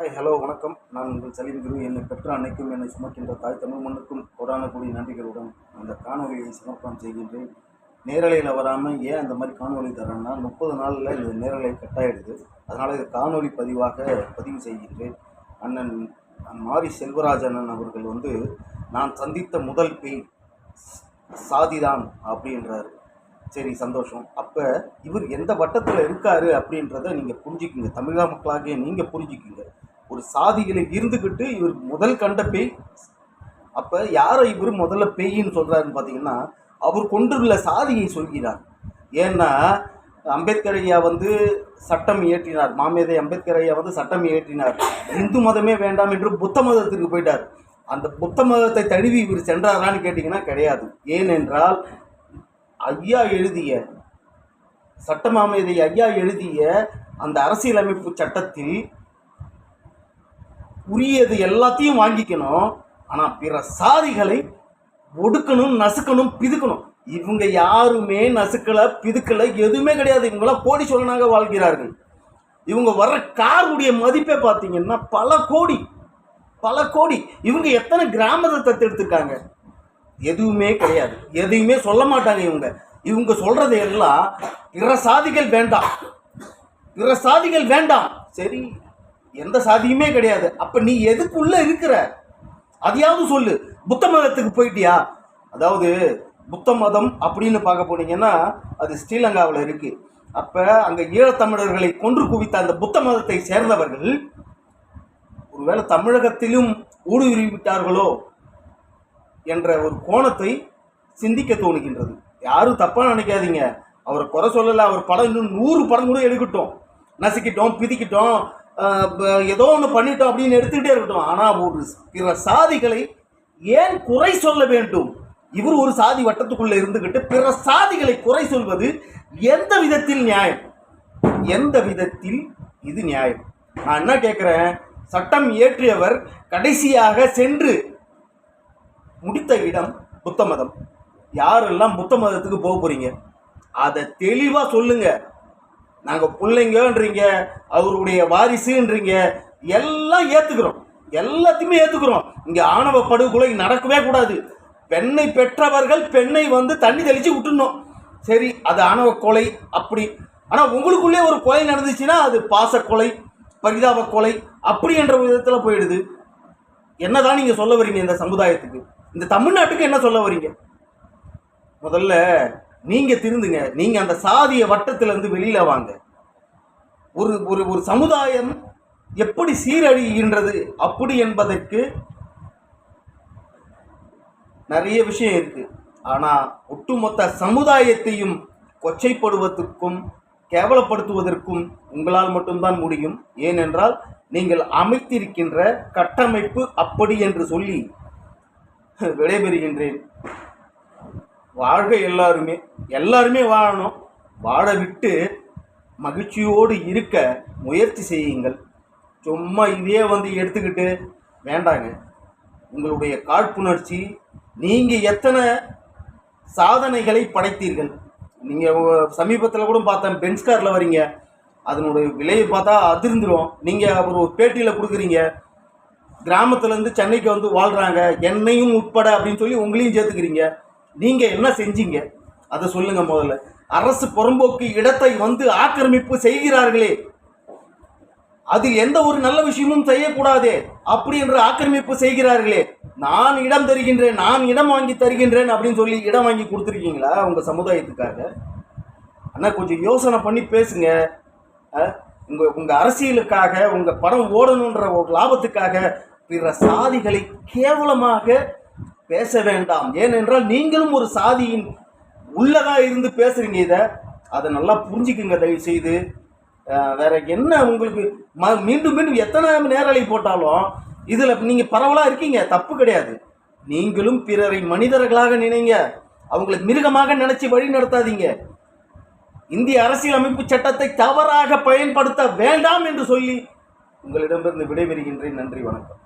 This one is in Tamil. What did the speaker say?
ஹாய் ஹலோ வணக்கம். நான் உங்கள் சலீம் குரு. என்னை பெற்ற அன்னைக்கும் என்னை சுமக்கின்ற தாய் தமிழ் மண்ணுக்கும் கொடான கூடிய நன்றிகளுடன் அந்த காணொலியை சமர்ப்பணம் செய்கின்றேன். நேரலையில் வராமல் ஏன் அந்த மாதிரி காணொலி தரேன்னா முப்பது நாளில் இந்த நேரலை கட்டாயிடுது. அதனால் இது காணொலி பதிவாக பதிவு செய்கின்றேன். அண்ணன் மாரி செல்வராஜன் அவர்கள் வந்து நான் சந்தித்த முதல் பெண் சாதிதான் அப்படின்றார். சரி சந்தோஷம். அப்போ இவர் எந்த வட்டத்தில் இருக்காரு அப்படின்றத நீங்கள் புரிஞ்சுக்குங்க. தமிழக மக்களாகிய நீங்கள் புரிஞ்சுக்குங்க. ஒரு சாதிகளை இருந்துக்கிட்டு இவர் முதல் கண்ட பேய். அப்போ யாரை இவர் முதல்ல பேயின்னு சொல்கிறாருன்னு பார்த்தீங்கன்னா அவர் கொண்டுள்ள சாதியை சொல்கிறார். ஏன்னா அம்பேத்கர் ஐயா வந்து சட்டம் இயற்றினார். மாமேதை அம்பேத்கர் ஐயா வந்து சட்டம் இயற்றினார். இந்து மதமே வேண்டாம் என்று புத்த மதத்திற்கு போயிட்டார். அந்த புத்த மதத்தை தழுவி இவர் சென்றாரான்னு கேட்டிங்கன்னா கிடையாது. ஏனென்றால் ஐயா எழுதிய சட்டமாமேதை ஐயா எழுதிய அந்த அரசியலமைப்பு சட்டத்தில் உரியது எல்லாத்தையும் வாங்கிக்கணும். ஆனால் பிற சாதிகளை ஒடுக்கணும் நசுக்கணும் பிதுக்கணும். இவங்க யாருமே நசுக்கலை பிதுக்கலை எதுவுமே கிடையாது. இவங்களாம் கோடி சொல்லனாக வாழ்கிறார்கள். இவங்க வர்ற காருடைய மதிப்பே பார்த்தீங்கன்னா பல கோடி பல கோடி. இவங்க எத்தனை கிராமத்தை தத்தெடுத்துருக்காங்க எதுவுமே கிடையாது. எதையுமே சொல்ல மாட்டாங்க இவங்க. இவங்க சொல்கிறது எல்லாம் பிற சாதிகள் வேண்டாம். பிற சாதிகள் வேண்டாம். சரி. எந்த சாதியுமே கிடையாது. அப்ப நீ எதுக்குள்ள இருக்கிற? அதையாவது சொல்லு. புத்த மதத்துக்கு போயிட்டியா? அதாவது புத்த மதம் அப்படின்னு பார்க்க போனீங்கன்னா அது ஸ்ரீலங்காவில் இருக்கு. அப்ப அங்க ஈழத்தமிழர்களை கொன்று குவித்த அந்த புத்த மதத்தை சேர்ந்தவர்கள் ஒருவேளை தமிழகத்திலும் ஊடுருவி விட்டார்களோ என்ற ஒரு கோணத்தை சிந்திக்க தோணுகின்றது. யாரும் தப்பாக நினைக்காதீங்க. அவரை குறை சொல்லலை. அவர் படம் இன்னும் நூறு படம் கூட எடுக்கட்டும். நசுக்கிட்டோம் பிதிக்கிட்டோம் ஏதோ ஒன்று பண்ணிட்டோம் அப்படின்னு எடுத்துக்கிட்டே இருக்கட்டும். ஆனால் ஒரு பிற சாதிகளை ஏன் குறை சொல்ல வேண்டும்? இவர் ஒரு சாதி வட்டத்துக்குள்ளே இருந்துக்கிட்டு பிற சாதிகளை குறை சொல்வது எந்த விதத்தில் நியாயம்? எந்த விதத்தில் இது நியாயம்? நான் என்ன கேட்குறேன் சட்டம் இயற்றியவர் கடைசியாக சென்று முடித்த இடம் புத்த மதம். யாரெல்லாம் புத்த மதத்துக்கு போக போகிறீங்க அதை தெளிவாக சொல்லுங்கள் நாங்கள் பிள்ளைங்கன்றீங்க அவருடைய வாரிசுன்றீங்க எல்லாம் ஏற்றுக்கிறோம் எல்லாத்தையுமே ஏற்றுக்கிறோம் இங்கே ஆணவ படுகொலை நடக்கவே கூடாது. பெண்ணை பெற்றவர்கள் பெண்ணை வந்து தண்ணி தெளித்து விட்டுணும் சரி அது ஆணவ கொலை அப்படி. ஆனால் உங்களுக்குள்ளே ஒரு கொலை நடந்துச்சுன்னா அது பாச கொலை பரிதாப கொலை அப்படி என்ற விதத்தில் போயிடுது. என்னதான் நீங்கள் சொல்ல வரீங்க இந்த சமுதாயத்துக்கு? இந்த தமிழ்நாட்டுக்கு என்ன சொல்ல வரீங்க? முதல்ல நீங்கள் திருந்துங்க. நீங்கள் அந்த சாதிய வட்டத்திலேருந்து இருந்து வாங்க. ஒரு ஒரு ஒரு சமுதாயம் எப்படி சீரழிகின்றது? அப்படி என்பதற்கு நிறைய விஷயம் இருக்குது ஆனால் ஒட்டுமொத்த சமுதாயத்தையும் கொச்சைப்படுவதற்கும் கேவலப்படுத்துவதற்கும் உங்களால் மட்டும்தான் முடியும். ஏனென்றால் நீங்கள் அமைத்திருக்கின்ற கட்டமைப்பு அப்படி என்று சொல்லி விடைபெறுகின்றேன். வாழ்க எல்லாருமே எல்லாருமே வாழணும். வாழ விட்டு மகிழ்ச்சியோடு இருக்க முயற்சி செய்யுங்கள். சும்மா இதே வந்து எடுத்துக்கிட்டு வேண்டாங்க. உங்களுடைய காழ்ப்புணர்ச்சி நீங்கள் எத்தனை சாதனைகளை படைத்தீர்கள்? நீங்கள் சமீபத்தில் கூட பார்த்தேன் பென்ஸ் காரில் வரீங்க. அதனுடைய விலையை பார்த்தா அதிர்ந்துடும் நீங்கள் ஒரு பேட்டியில் கொடுக்குறீங்க. கிராமத்துலேருந்து சென்னைக்கு வந்து வாழ்கிறாங்க என்னையும் உட்பட அப்படின்னு சொல்லி உங்களையும் சேர்த்துக்கிறீங்க. நீங்கள் என்ன செஞ்சீங்க? அதை சொல்லுங்கள் முதல்ல. அரசு புறம்போக்கு இடத்தை வந்து ஆக்கிரமிப்பு செய்கிறார்களே. அதில் எந்த ஒரு நல்ல விஷயமும் செய்யக்கூடாதே. அப்படி என்று ஆக்கிரமிப்பு செய்கிறார்களே. நான் இடம் தருகின்றேன் நான் இடம் வாங்கி தருகின்றேன் அப்படின்னு சொல்லி இடம் வாங்கி கொடுத்துருக்கீங்களா உங்கள் சமுதாயத்துக்காக? அண்ணா கொஞ்சம் யோசனை பண்ணி பேசுங்க. உங்கள் உங்கள் அரசியலுக்காக உங்கள் படம் ஓடணுன்ற ஒரு லாபத்துக்காக பிற சாதிகளை கேவலமாக பேச வேண்டாம். ஏனென்றால் நீங்களும் ஒரு சாதியின் உள்ளதா இருந்து பேசுறீங்க இதை. அதை நல்லா புரிஞ்சுக்குங்க தயவு செய்து வேற என்ன உங்களுக்கு ம- மீண்டும் மீண்டும் எத்தனை நேரலை போட்டாலும் இதில் நீங்கள் பரவலாக இருக்கீங்க தப்பு கிடையாது. நீங்களும் பிறரை மனிதர்களாக நினைங்க. அவங்களை மிருகமாக நினச்சி வழி நடத்தாதீங்க. இந்திய அரசியலமைப்பு சட்டத்தை தவறாக பயன்படுத்த வேண்டாம் என்று சொல்லி உங்களிடமிருந்து விடைபெறுகின்றேன். நன்றி வணக்கம்.